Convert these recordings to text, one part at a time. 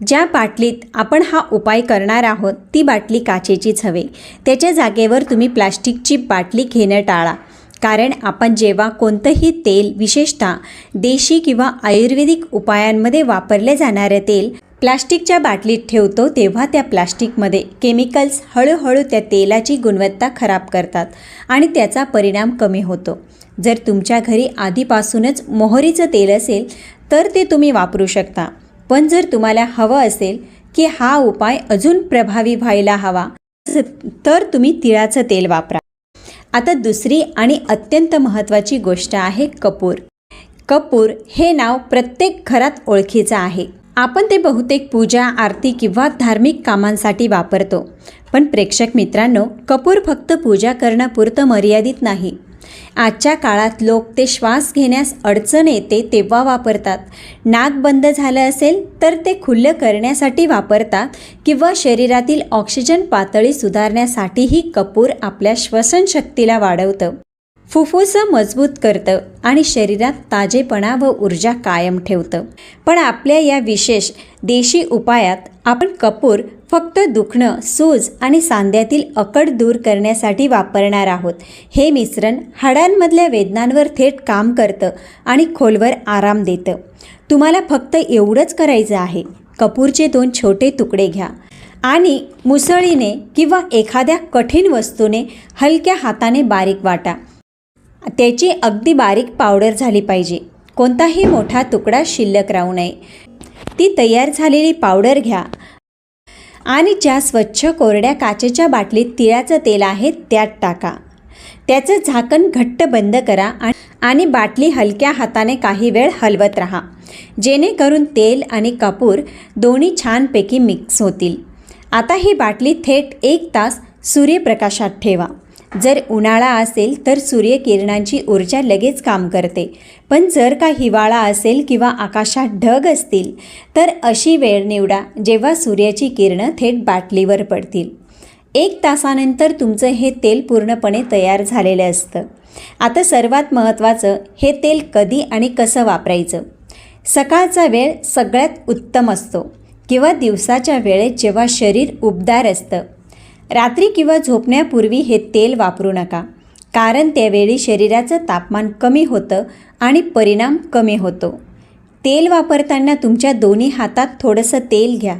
ज्या बाटलीत आपण हा उपाय करणार आहोत ती बाटली काचेचीच हवे. त्याच्या जागेवर तुम्ही प्लास्टिकची बाटली घेणं टाळा. कारण आपण जेव्हा कोणतंही तेल विशेषतः देशी किंवा आयुर्वेदिक उपायांमध्ये वापरले जाणारे तेल प्लास्टिकच्या बाटलीत ठेवतो तेव्हा त्या प्लास्टिकमध्ये केमिकल्स हळूहळू त्या तेलाची गुणवत्ता खराब करतात आणि त्याचा परिणाम कमी होतो. जर तुमच्या घरी आधीपासूनच मोहरीचं तेल असेल तर ते तुम्ही वापरू शकता. पण जर तुम्हाला हवं असेल की हा उपाय अजून प्रभावी व्हायला हवा तर तुम्ही तिळाचं तेल वापरा. आता दुसरी आणि अत्यंत महत्त्वाची गोष्ट आहे कपूर. कपूर हे नाव प्रत्येक घरात ओळखीचं आहे. आपण ते बहुतेक पूजा आरती किंवा धार्मिक कामांसाठी वापरतो. पण प्रेक्षक मित्रांनो कपूर फक्त पूजा करण्यापुरतं मर्यादित नाही. आजच्या काळात लोक ते श्वास घेण्यास अडचण येते तेव्हा वापरतात. नाक बंद झालं असेल तर ते खुल्लं करण्यासाठी वापरतात किंवा शरीरातील ऑक्सिजन पातळी सुधारण्यासाठीही कपूर आपल्या श्वसनशक्तीला वाढवतं. फुफ्फुसं मजबूत करतं आणि शरीरात ताजेपणा व ऊर्जा कायम ठेवतं. पण आपल्या या विशेष देशी उपायात आपण कपूर फक्त दुखणं सूज आणि सांध्यातील अकड दूर करण्यासाठी वापरणार आहोत. हे मिश्रण हाडांमधल्या वेदनांवर थेट काम करतं आणि खोलवर आराम देतं. तुम्हाला फक्त एवढंच करायचं आहे. कपूरचे दोन छोटे तुकडे घ्या. आणि मुसळीने किंवा एखाद्या कठीण वस्तूने हलक्या हाताने बारीक वाटा. त्याची अगदी बारीक पावडर झाली पाहिजे. कोणताही मोठा तुकडा शिल्लक राहू नये. ती तयार झालेली पावडर घ्या. आणि ज्या स्वच्छ कोरड्या काचेच्या बाटलीत तिळाचं तेल आहे त्यात टाका. त्याचं झाकण घट्ट बंद करा आणि बाटली हलक्या हाताने काही वेळ हलवत राहा. जेणेकरून तेल आणि कापूर दोन्ही छानपैकी मिक्स होतील. आता ही बाटली थेट एक तास सूर्यप्रकाशात ठेवा. जर उन्हाळा असेल तर सूर्यकिरणांची ऊर्जा लगेच काम करते. पण जर का हिवाळा असेल किंवा आकाशात ढग असतील तर अशी वेळ निवडा जेव्हा सूर्याची किरणं थेट बाटलीवर पडतील. एक तासानंतर तुमचं हे तेल पूर्णपणे तयार झालेलं असतं. आता सर्वात महत्त्वाचं हे तेल कधी आणि कसं वापरायचं? सकाळचा वेळ सगळ्यात उत्तम असतो किंवा दिवसाच्या वेळेत जेव्हा शरीर उबदार असतं रात्री किंवा झोपण्यापूर्वी हे तेल वापरू नका कारण त्यावेळी शरीराचं तापमान कमी होतं आणि परिणाम कमी होतो. तेल वापरताना तुमच्या दोन्ही हातात थोडंसं तेल घ्या.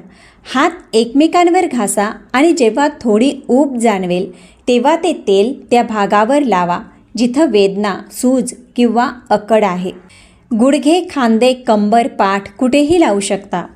हात एकमेकांवर घासा आणि जेव्हा थोडी ऊब जाणवेल तेव्हा ते तेल त्या भागावर लावा जिथं वेदना सूज किंवा अकड आहे. गुडघे खांदे कंबर पाठ कुठेही लावू शकता.